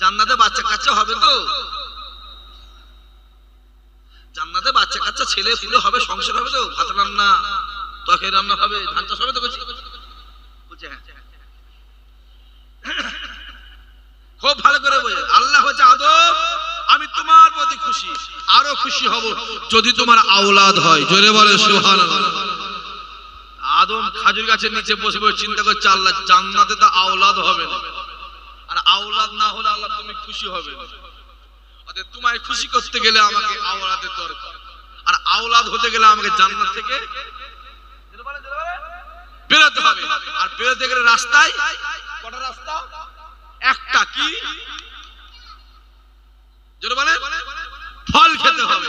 জান্নাতে বাচ্চা কাচ্চা হবে তো? জান্নাতে বাচ্চা কাচ্চা ছেলে পুলে হবে, সংসার হবে তো? ভাত রান্না রান্না হবে, ধান চাষ হবে তো হ্যাঁ। খুব ভালো করে আল্লাহ হচ্ছে আদম আমি তোমার প্রতি খুশি, আরও খুশি হব যদি তোমার আওলাদ হয়। জোরে বলে আদম খাজুর গাছের নিচে বসে বসে চিন্তা করছে, আল্লাহ, জান্নাতে তো আওলাদ হবে না। আওলাদ না হলে আল্লাহ তুমি খুশি হবে অতএব তোমায় খুশি করতে গেলে আমাকে আওলাদের দরকার। আর আওলাদ হতে গেলে আমাকে জান্নাত থেকে বেরোতে হবে। আর বেরোতে গেলে রাস্তায় কটা রাস্তা? একটা কি? বলে ফল খেতে হবে।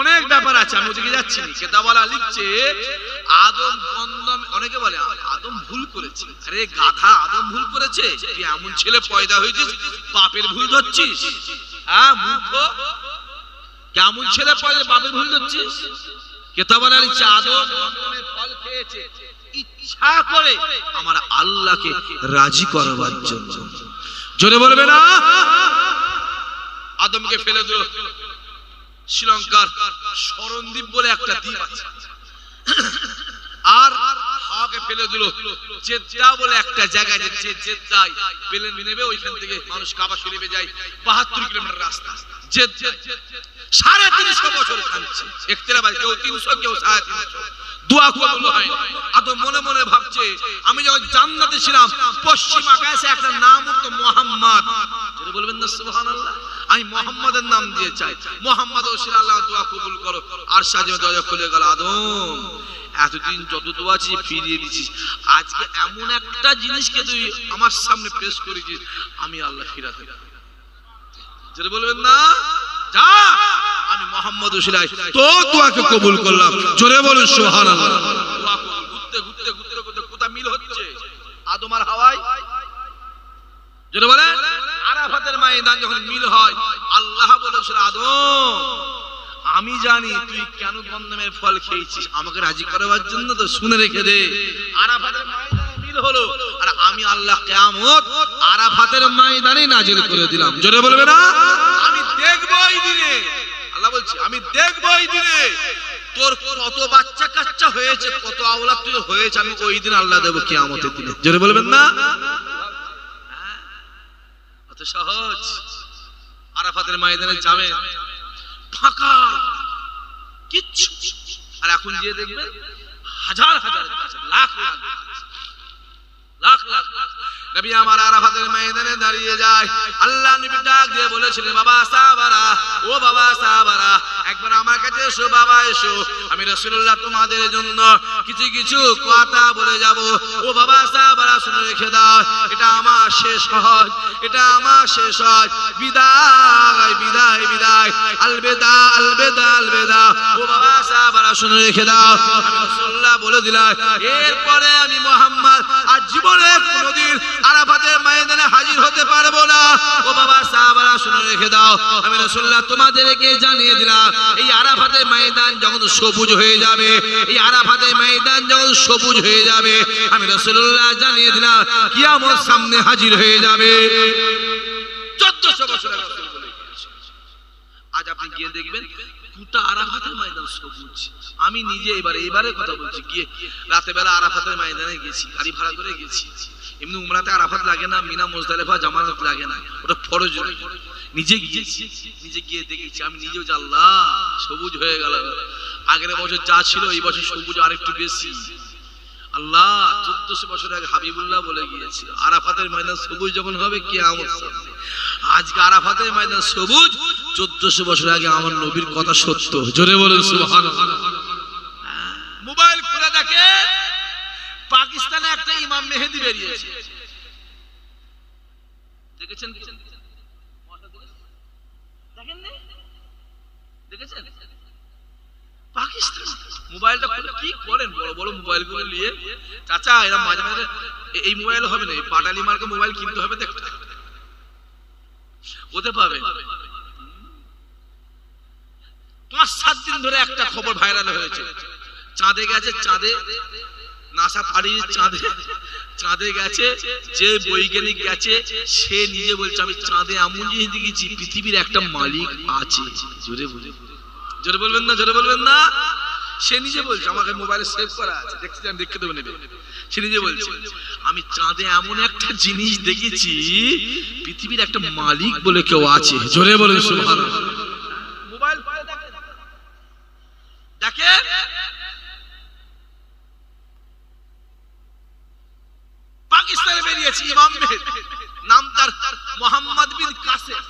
অনেক ব্যাপার আছে, আমি ওদিকে যাচ্ছি কেতাবালা লিখছে, আদম গন্ধম অনেকে বলে আদম ভুল করেছে। আরে গাধা আদম ভুল করেছে। তুই এমন ছেলে পয়দা হয়েছিস, বাপের ভুল ধরছিস। হ্যাঁ মূর্খ? কেমন ছেলে পয়দা, বাপের ভুল ধরছিস? আদম ফল খেয়েছে। ইচ্ছা করে আমার আল্লাহকে রাজি করবার জন্য। জোরে বলবে না? আদমকে ফেলে দিল। শ্রীলঙ্কার স্মরণদ্বীপ বলে একটা দ্বীপ আছে। ফেলে দিল। বলে একটা নেবে, ওইখান থেকে মানুষ কাবা শরীফে যায় বাহাত্তর কিলোমিটার রাস্তা। সাড়ে তিনশো বছর কাঁদছে। একতেরা কেউ তিনশো, কেউ সাড়ে তিনশো। হয়। মনে মনে ভাবছে, আমি যখন জান্নাতে ছিলাম, পশ্চিম আকাশে একটা নাম হতো মোহাম্মদ। বলবেন না আমি মোহাম্মদের নাম দিয়ে চাই। মোহাম্মদ ওসির আল্লাহ দোয়া কবুল করো। আর সাজে দরজা খুলে গেল, আদম। এতদিন যত তো আছি ফিরিয়ে দিছিস আজকে এমন একটা জিনিসকে তুই আমার সামনে পেশ করেছিস, আমি আল্লাহ ফিরাতে যেটা বলবেন না? যা! আমি মোহাম্মদ উসিলাই তো দোয়াকে কবুল করলাম। জোরে বলুন কবুল ঘুরতে ঘুরতে ঘুরতে ঘুরতে কোথা মিল হচ্ছে? আদম আর হাওয়ায়? যেটা বলে আরাফাতের ময়দান যখন মিল হয়, আল্লাহ বলেছিল আদম আমি জানি তুই কেন গন্ধমের ফল খেয়েছিস। আমাকে রাজি করাবার জন্য তো শুনে রেখে দে। আরাফাতের ময়দানে হলো। আর আমি আল্লাহ কিয়ামত আরাফাতের ময়দানে নাজিল করে দিলাম। জোরে বলবে না? আমি দেখব এই দিনে। আল্লাহ বলছে, আমি দেখব এই দিনে। তোর কত বাচ্চা কাচ্চা হয়েছে, কত আওলাদ তুই হয়েছে, আমি ওই দিন আল্লাহ দেবো কিয়ামতের দিনে। জোরে বলবেন না? অত সহজ। আরাফাতের ময়দানে যাবে। ফাঁকা কিচ্ছু। আর এখন গিয়ে হাজার হাজার লাখ লাখ দাঁড়িয়ে যায়। আল্লাহ নবী ডাক দিয়ে বলেছিলেন, বাবা সাহাবারা ও বাবা সাহাবারা একবার আমার কাছে এসো, বাবা, এসো। আমি রাসূলুল্লাহ তোমাদের জন্য কিছু কিছু কথা বলে যাব। ও বাবা সাহাবারা শুনে রেখে দাও। এটা আমার শেষ হয় এটা আমার শেষ হয় বিদায় বিদায় বিদায়। আলবেদা আলবেদা আলবেদা। ও বাবা সাহাবারা শুনে রেখে দাও। আমি রাসূলুল্লাহ বলে দিলাম। এরপরে আমি মোহাম্মদ আর জীবনে কোনোদিন আরাফাতের ময়দানে হাজির হতে পারব না ও বাবা রেখে দাও আমি রাসূলুল্লাহ তোমাদেরকে জানিয়ে দিলাম, এই আরাফাতের ময়দান যখন সবুজ হয়ে যাবে, এই আরাফাতের ময়দান যখন সবুজ হয়ে যাবে, আমি জানিয়ে দিলাম, কিয়ামত সামনে হাজির হয়ে যাবে 1400 বছর। আজ আপনি গিয়ে দেখবেন আরাফাতের ময়দান সবুজ আমি নিজে এবারে এবারে কথা বলছি, গিয়ে রাতে বেলা আরাফাতের ময়দানে গেছি, গাড়ি ভাড়া করে গেছি এমনি উমরাতে আরাফাত লাগে না, মিনা মোজদালেফা জামানত লাগে না, ওটা ফরজ। নিজে গিয়েছি নিজে গিয়ে দেখেছি। আমি নিজেও আল্লাহ, সবুজ হয়ে গেল আগের বছর যা ছিল, এই বছর সবুজ আরেকটু বেশি। আল্লাহ, চোদ্দশো বছর আগে হাবিবুল্লাহ বলে গিয়েছিল, আরাফাতের ময়দান সবুজ যখন হবে কি আমার আজকে আরাফাতের ময়দান সবুজ, চোদ্দশো বছর আগে আমার নবীর কথা সত্য। জোরে বলেন মোবাইল খুলে দেখে পাকিস্তানে একটা ইমাম মেহেদি বেরিয়েছে। দেখেছেন দেখেন দেখেছেন পাকিস্তান একটা খবর ভাইরাল হয়েছে। চাঁদে গেছে, চাঁদে। নাসা পাড়িয়ে চাঁদে। চাঁদে গেছে, যে বৈজ্ঞানিক গেছে, সে নিজে বলছে, আমি চাঁদে এমন জিনিস দেখেছি, পৃথিবীর একটা মালিক আছে। জোরে বলে। জোরে বলবেন না, জোরে বলবেন না। সে নিজে বলছে, আমাকে মোবাইলে সেভ করা আছে। দেখতে চান দেখতে দেবো নেবে। সে নিজে বলছে, আমি চাঁদে এমন একটা জিনিস দেখেছি, পৃথিবীর একটা মালিক বলে কেউ আছে। জোরে বলেন, সুবহানাল্লাহ। মোবাইল দেখে পাকিস্তানে বেরিয়েছি ইমাম মেহেদি নাম তার মোহাম্মদ বিন কাসেম।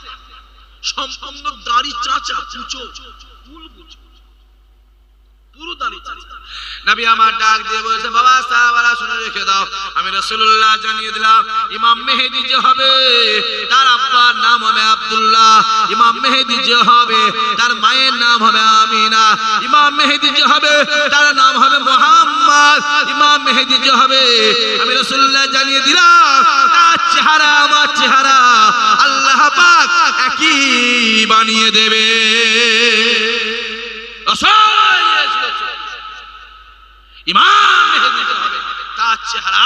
সম্পূর্ণ দাড়ি চাচা পুচো হবে, তার তার মায়ের নাম হবে আমিনা। ইমাম মেহেদি যে হবে, তার নাম হবে মোহাম্মদ। ইমাম মেহেদি যে হবে, আমি রাসূলুল্লাহ জানিয়ে দিলাম, তার চেহারা, আমার চেহারা, আল্লাহ পাক একই বানিয়ে দেবে। তার চেহারা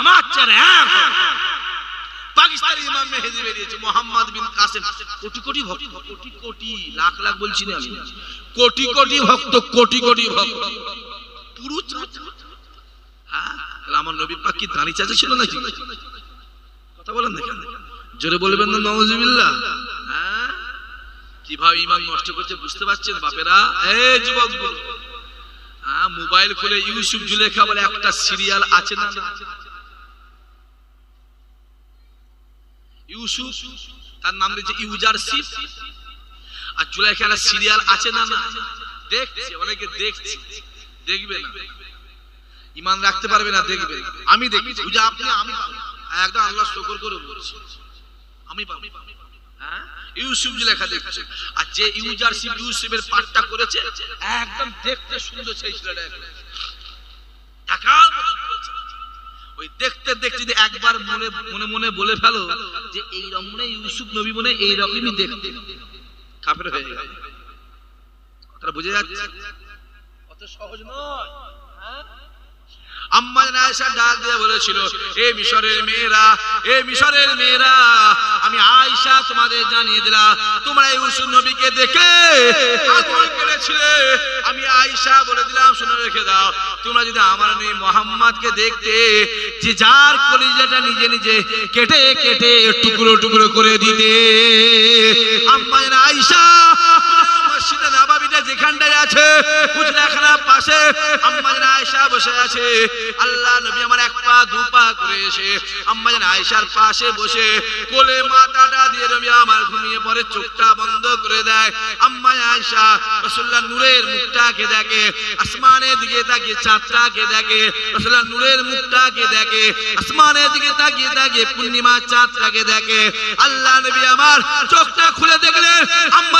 আমার চেহারা কোটি কোটি ভক্ত, কোটি কোটি লাখ লাখ বলছি না আমি। কোটি হ্যাঁ কথা বলেন না কেন? জোরে বলবেন না, নওয়াজুবিল্লাহ। হ্যাঁ? কীভাবে ইমান নষ্ট করছে বুঝতে পারছেন বাপেরা? যুবক হ্যাঁ মোবাইল খুলে ইউসুফ জুলেখা বলে একটা সিরিয়াল আছে না? ইউসুফ, তার নাম দিয়েছে ইউজারশিপ আর জুলেখা একটা সিরিয়াল আছে না না? দেখছে, অনেকে দেখছে। দেখবে ইমান রাখতে পারবে না, দেখবে আমি দেখি পূজা আপনি, আমি একদম আল্লাহ শকর করে বলছি। আমি হ্যাঁ? ইউসুফ লেখা দেখছে। আর যে ইউজারশিপ ইউসুফের পাঠটা করেছে, একদম দেখতে সুন্দর সেই ওই দেখতে দেখতে যদি একবার মনে মনে মনে বলে ফেলো যে এই রকমে ইউসুফ নবী মনে এই রকমই দেখতে। কাফের হয়ে গেল। কথাটা বুঝে যাচ্ছে? অত সহজ নয়। হ্যাঁ? আম্মা আয়েশা ডাক দিয়ে বলেছিল, এ মিশরের মেয়েরা, এ মিশরের মেয়েরা, আমি আয়েশা তোমাদের জানিয়ে দিলাম, তোমরা ইউসুফ নবীকে দেখে আগুন কেড়েছিলে। আমি আয়েশা বলে দিলাম, শুনে দাও, তোমরা যদি আমার মেয়ে মোহাম্মদকে দেখতে, যে যার কলিজাটা নিজে নিজে কেটে কেটে টুকরো টুকরো করে দিতে আম্মা আয়েশা যেখানটায় আছে হুজরাখানার পাশে আম্মা জান আয়েশা বসে আছে। আল্লাহ নবী আমার এক পা, দু পা করে এসে আম্মা জান আয়েশার পাশে বসে কোলে মাথাটা দিয়ে আমার ঘুমিয়ে পড়ে, চোখটা বন্ধ করে দেয়। আম্মা নূরের মুখটাকে দেখে, আসমানের দিকে তাকিয়ে, চাঁদটাকে দেখে নূরের মুখটাকে দেখে, আসমানের দিকে তাকিয়ে তাকিয়ে পূর্ণিমা চাঁদটাকে দেখে। আল্লাহ নবী আমার চোখটা খুলে দেখলেন আম্মা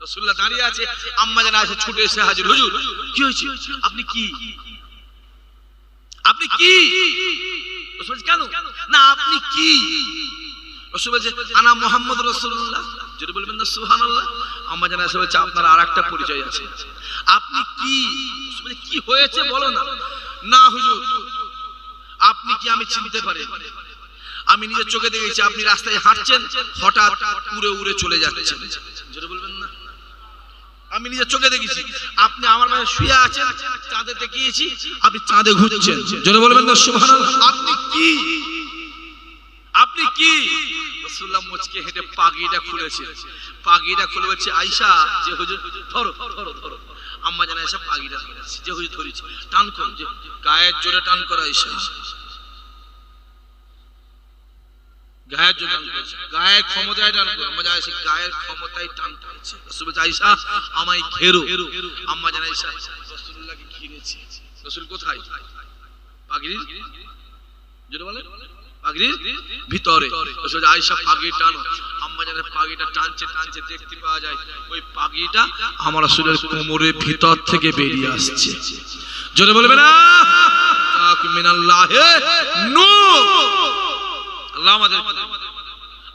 রসুল্লাহ দাঁড়িয়ে আছে। আম্মা জানা আছে ছুটে এসে হাজির। হুজুর, কি হয়েছে? আপনি কি? আপনি কি? রসুল কেন? না, আপনি কি? রসুল বলছে, আনা মোহাম্মদ রসুল্লাহ যেটা বলবেন না, সুবহানাল্লাহ। আম্মা জানা এসে বলছে, আপনার আর একটা পরিচয় আছে। আপনি কি? কি হয়েছে বলো না। না, হুজুর আপনি কি আমি চিনতে পারি? আমি নিজের চোখে দেখেছি আপনি রাস্তায় হাঁটছেন, হঠাৎ উড়ে উড়ে চলে যাচ্ছেন। আমি নিজের চোখে দেখেছি। আপনি আমার পাশে শুয়ে আছেন, চাঁদে দেখিয়েছি, আপনি চাঁদে ঘুরছেন। জোরে বলবেন না, সুবহানাল্লাহ? আপনি কি? আপনি কি? রাসূলুল্লাহ মুচকে হেঁটে পাগড়িটা খুলেছে। পাগড়িটা খুলে বলছে, আয়েশা, যে হুজুর, ধরো ধরো ধরো। আম্মা জানা এসে পাগড়িটা ধরেছে, যে হুজুর ধরেছে। টান করো, যে গায়ের জোরে টান করো আয়েশা গায়ের ক্ষমতায় দান করো গায়ের ক্ষমতায় টান আম্মা কোথায়? পাগড়ির যেটা বলে পাগড়ির ভিতরে। আয়েশা পাগড়ি টানো। আম্মা জানের পাগড়িটা টানছে টানছে, দেখতে পাওয়া যায় ওই পাগড়িটা আমার রসুলের কোমরের ভিতর থেকে বেরিয়ে আসছে। জোরে বলবে না?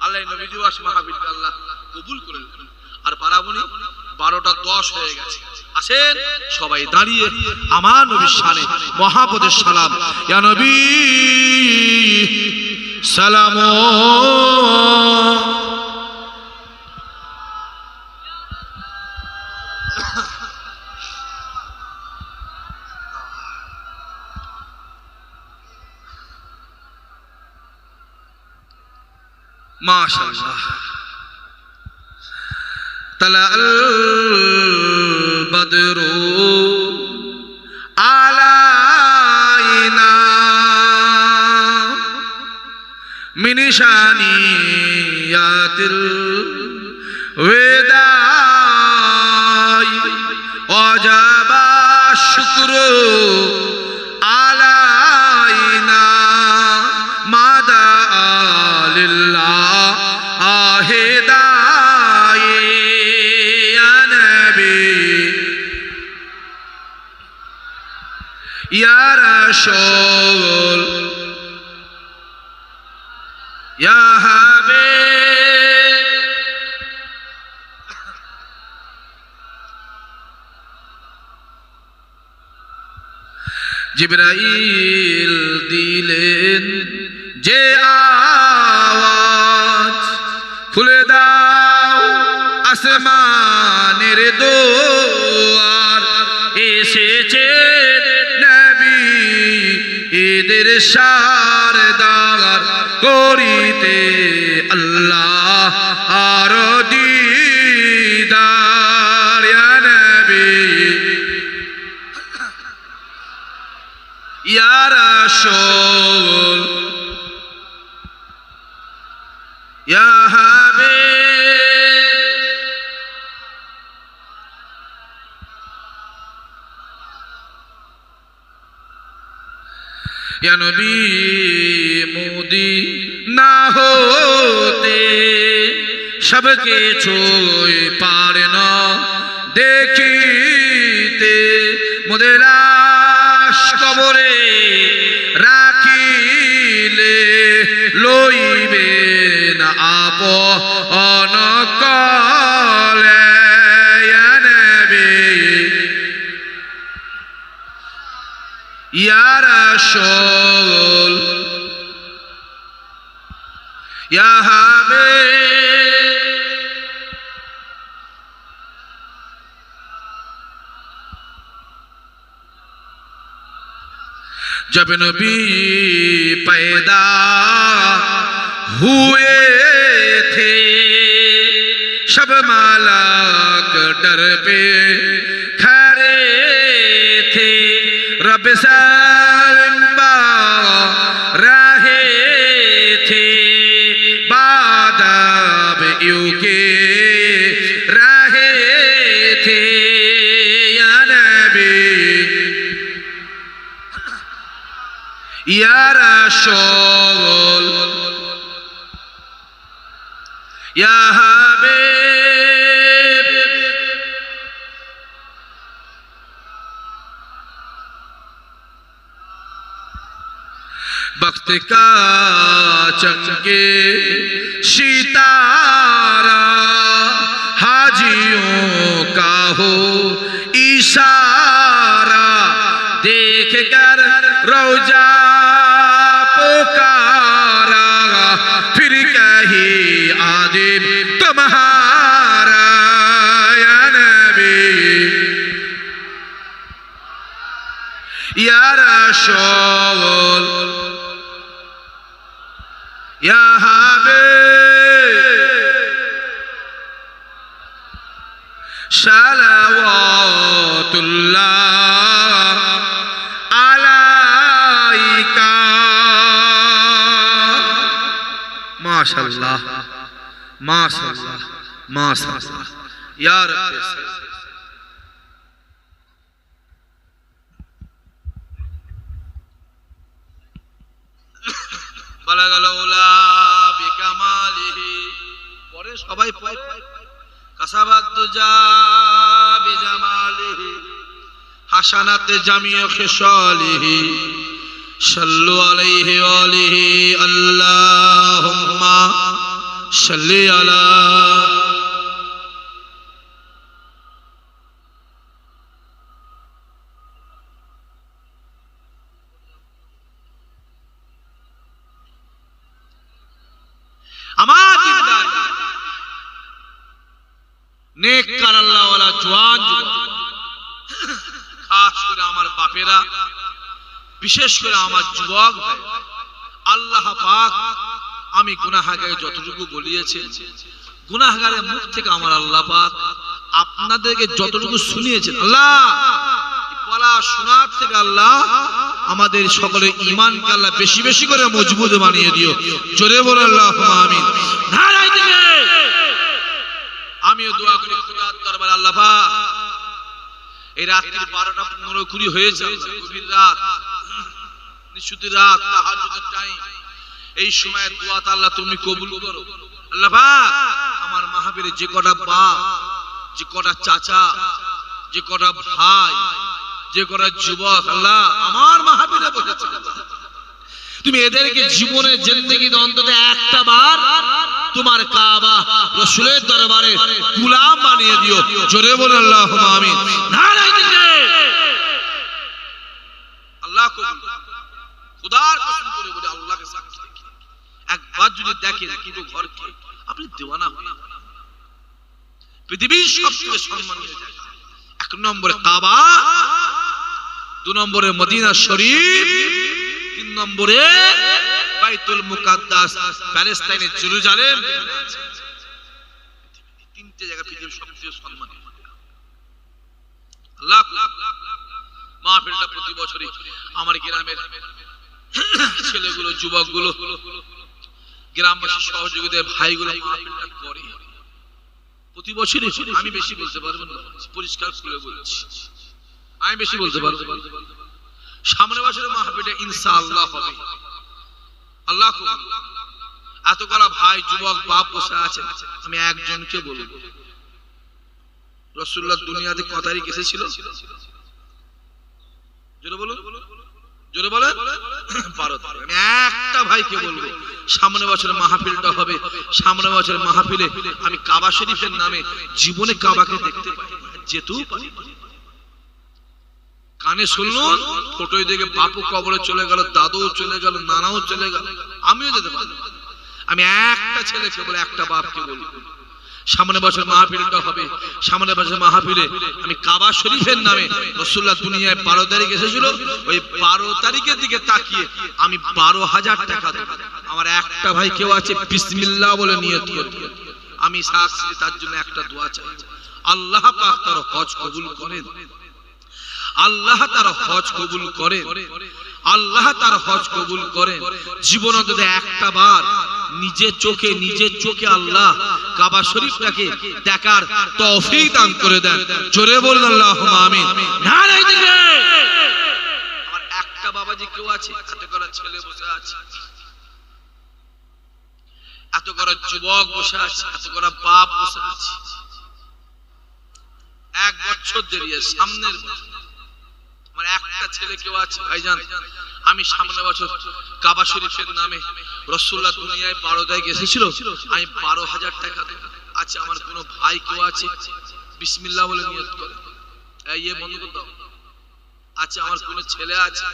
আল্লাহ নবী আর বারোটা দশ হয়ে গেছে। সবাই দাঁড়িয়ে আমার নবীর সানে মহাপদের সালাম। নবী সালাম মাশাআল্লাহ طلع البدر علينا من شانيات الوداع وجب الشكر علينا ما دعا لله آهداي يا نبي يا رسول জিব্রাইল দিলেন যে আওয়াজ খুলে দাও আসমানের দোয়ার। এসেছে এদের সারদার করিতে আল্লাহ আর রাসূল ইয়া হাবিব। ইয়া নবী মোদি না হতে সবকে ছুঁই পারে না দেখিতে মোদের লাশ কবরে। রাখিলে লইবে না আপ অনকলে ইয়া নবী ইয়া جب نبی پیدا ہوئے تھے شب مالا ڈر پہ يرى شغل يا بخت کا چکے شیطارا حاجیوں کا ہو اشارہ دیکھ کر রৌজা পোকারা ফির কহি আদিব তোমারা নবী। ইয়া রাসূল ইয়া হাবিব। সালাওয়াতুল্লাহ। মাশাআল্লাহ। মাশাআল্লাহ মাশাআল্লাহ। ইয়া রাব্বি সবাই আল্লাহুম্মা সাল্লি আলা আমার দিনদার নেক কার আল্লাহওয়ালা জওয়ান যুবক খাস করে আমার বাপেরা বিশেষ করে আমার যুবক ভাই আল্লাহ পাক আমি গুনাহাগারে যতটুকু বলিয়েছি গুনাহাগারের মুখ থেকে আমার আল্লাহ পাক আপনাদেরকে যতটুকু শুনিয়েছেন আল্লাহ বলা শোনার থেকে আল্লাহ আমাদের সকলের ইমানকে আল্লাহ বেশি বেশি করে মজবুত বানিয়ে দিও। জোরে বলে আল্লাহ দিকে। আমিও দোয়া করি খোদার দরবার আল্লাহ পাক। এই রাত্রি বারোটা পনেরো কুড়ি আল্লাহ, গভীর রাত নিশুতি রাত তাহাজ্জুদের টাইম এই সময় দোয়া আল্লাহ তুমি কবুল করো। আল্লাহ পাক, আমার মাহফিলে যে কটা বাপ যে কটা চাচা, যে কটা ভাই, যে কটা যুবক, আল্লাহ আমার মাহফিলে বসেছে তুমি এদেরকে জীবনে জিন্দগি অন্তত একটা বার তোমার কাবা রসুলের দরবারে গুলাম বানিয়ে দিও। জোরে বলে আল্লাহ নারায় আল্লাহ খুদার কসম করে বলে রেখে একবার যদি দেখেন কিন্তু ঘরকে আপনি দেওয়ানা যাবেন। পৃথিবীর সবচেয়ে সম্মানীয় জায়গা। এক নম্বরে কাবা দু নম্বরে মদিনা শরীফ তিন নম্বরে বাইতুল মুকাদ্দাস প্যালেস্তাইনের জেরুজালেম। তিনটে জায়গা পৃথিবীর সবচেয়ে সম্মানীয় আল্লাহ মাহফিলটা প্রতি বছরই আমার গ্রামের ছেলেগুলো যুবকগুলো গ্রামবাসী সহযোগিতায় ভাইগুলো করে। প্রতি বছরই আমি বেশি বলতে পারব না, পরিষ্কার করে বলছি। আমি বেশি বলতে পারব। সামনে বছরের মাহফিলটা ইনশাআল্লাহ হবে। আল্লাহ এত করা ভাই, যুবক, বাপ বসে আছে, আমি একজনকে বলব। রসুল্লাহ দুনিয়াতে ক তারিখ এসেছিল? জোরে বলুন। জোরে বলে একটা ভাইকে বলব সামনে বছর মাহফিলটা হবে। সামনে বছর মাহফিলে আমি কাবা শরীফের নামে জীবনে কাবাকে দেখতে পাই। পারি। কানে শুনলুন ফটোই দেখে বাপু কবরে চলে গেল, দাদুও চলে গেল, নানাও চলে গেল। আমিও যেতে পারব আমি একটা ছেলেকে বলে একটা বাপকে বলব সামনে বছর মাহফিলটা হবে। সামনে বছর মাহফিলে আমি কাবা শরীফের নামে রসুল্লাহ দুনিয়ায় বারো তারিখ এসেছিল। ওই বারো তারিখের দিকে তাকিয়ে আমি বারো হাজার টাকা দেবো। আমার একটা ভাই কেউ আছে, বিসমিল্লাহ বলে নিয়ত করে। আমি তার জন্য একটা দোয়া চাই। আল্লাহ পাক তার হজ কবুল করেন। আল্লাহ তার হজ কবুল করেন। আল্লাহ তার হজ কবুল করেন। জীবন অন্তত একটা বার নিজের চোখে নিজের চোখে আল্লাহ কাবা শরীফটাকে দেখার তৌফিক দান করে দেন। জোরে বলুন আল্লাহ আমিন। আমার একটা বাবাজি কেউ আছে ছেলে বসে আছে। এত করা যুবক বসে আছে এত করা বাপ বসে আছে। এক বছর দেরি আছে, সামনের বছর। আমার একটা ছেলে কেউ আছে, ভাইজান, আমি সামনে বছর কাবা শরীফের নামে রসুল্লাহ দুনিয়ায় বারো এসেছিল আমি বারো হাজার টাকা দেবো। আচ্ছা আমার কোনো ভাই কেউ আছে? বিসমিল্লাহ বলে করে। ইয়ে বন্ধ করে দাও। আচ্ছা আমার কোনো ছেলে আছে?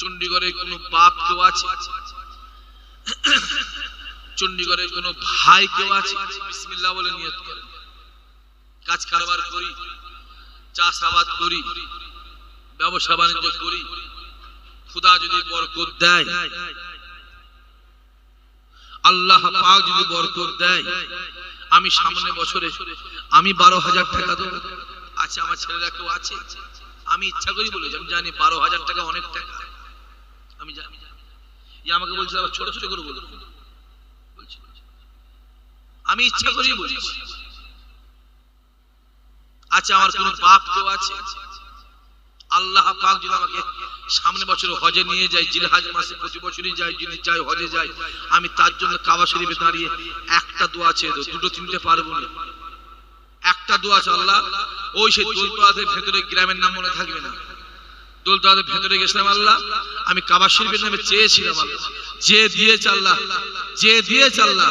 চণ্ডীগড়ে কোনো বাপ কেউ আছে? চণ্ডীগড়ে কোনো ভাই কেউ আছে? বিসমিল্লাহ বলে নিয়ত করে। কাজ কারবার করি, চাষাবাদ করি। ব্যবসা বাণিজ্য করি, খুদা যদি বরকত দেয়, আল্লাহ পাক যদি বরকত দেয়, আমি সামনে বছরে, আমি বারো হাজার টাকা দেবো। আচ্ছা আমার ছেলেরা কেউ আছে? আমি ইচ্ছা করি বলেছি, আমি জানি বারো হাজার টাকা অনেক টাকা। আমি জানি। আমাকে বলছে আবার ছোট ছোট করে বলছি। আমি ইচ্ছা করেই বলছি। আচ্ছা আমার কোন বাপ কেউ আছে? আল্লাহ পাক যদি আমাকে সামনে বছর হজে নিয়ে যায়, জিলহাজ মাসে প্রতি বছরই যায়, যদি যায়, হজে যায়, আমি তার জন্য কাবা শরীফে দাঁড়িয়ে একটা দোয়া দেবো। দুটো তিনটে পারব না। একটা দোয়া আছে, আল্লাহ, ওই সেই দোলতলাতে ভেতরে গ্রামের নাম মনে থাকবে না। দোলতলাতে ভেতরে গেছিলাম, আল্লাহ, আমি কাবা শরীফের নামে চেয়েছিলাম, আল্লাহ। যে দিয়েছে, আল্লাহ, যে দিয়েছে, আল্লাহ।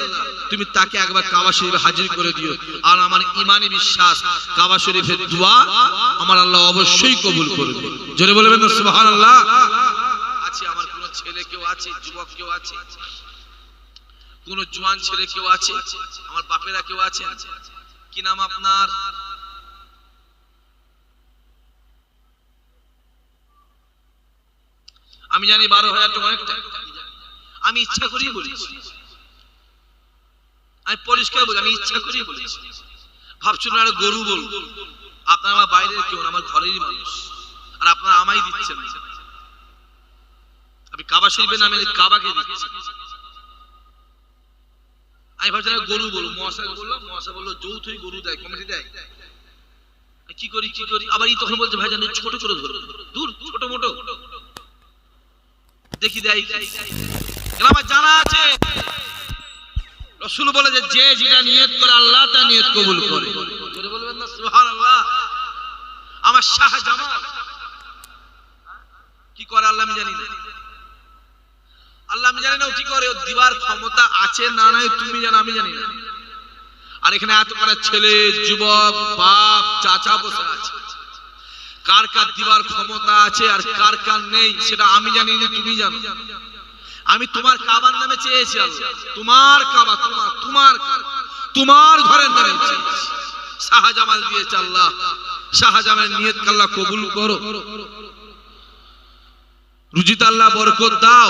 তুমি তাকে একবার কাবা শরীফে হাজির করে দিও। আর আমার ইমানি বিশ্বাস, কাবা শরীফের দোয়া আমার আল্লাহ অবশ্যই কবুল করবে। জোরে বলবেন না সুবহানাল্লাহ। আছে আমার কোন ছেলে কেউ আছে? যুবক কেউ আছে? কোন জোয়ান ছেলে কেউ আছে? আমার বাপেরা কেউ আছে? কি নাম আপনার? আমি জানি বারো হাজার টাকা অনেকটা। আমি ইচ্ছা করেই বলেছি। আমি পরিষ্কার বলি, আমি ইচ্ছা করেই বলেছি। ভাবছিল না গরু বলব আপনার আমার বাইরের কেউ আমার ঘরেরই মানুষ। আর আপনারা আমাই দিচ্ছেন আমি কাবা শরীফের নামে কাবাকে দিচ্ছি। আমি ভাবছিলাম গরু বলব মহাশয় বললাম, মহাশয় বলল, যৌথই গরু দেয়, কমিটি দেয়। কি করি কি করি? আবার তখন বলছে ভাই জানো ছোট করে ধরো দূর, ছোট, মোটো। দেখি দেয় আমার জানা আছে। রসুল বলে যে যে যেটা নিয়ত করে, আল্লাহ তা নিয়ত কবুল করে। আমার শাহ জামাল কি করে আল্লাহ আমি জানি না। আল্লাহ আমি জানি না কি করে দিবার ক্ষমতা আছে না নাই, তুমি জানো, আমি জানি না। আর এখানে এত করে ছেলে, যুবক, বাপ, চাচা বসে আছে। কার কার দিবার ক্ষমতা আছে আর কার কার নেই, সেটা আমি জানি না, তুমি জানো। আমি তোমার কাবার নামে চেয়েছি তোমার কাবা, তোমার তোমার তোমার ঘরের নামে চেয়েছি। শাহজামাল দিয়ে আল্লাহ। শাহজামাল নিয়ত আল্লাহ কবুল করো। রুজিত আল্লাহ বরকত দাও।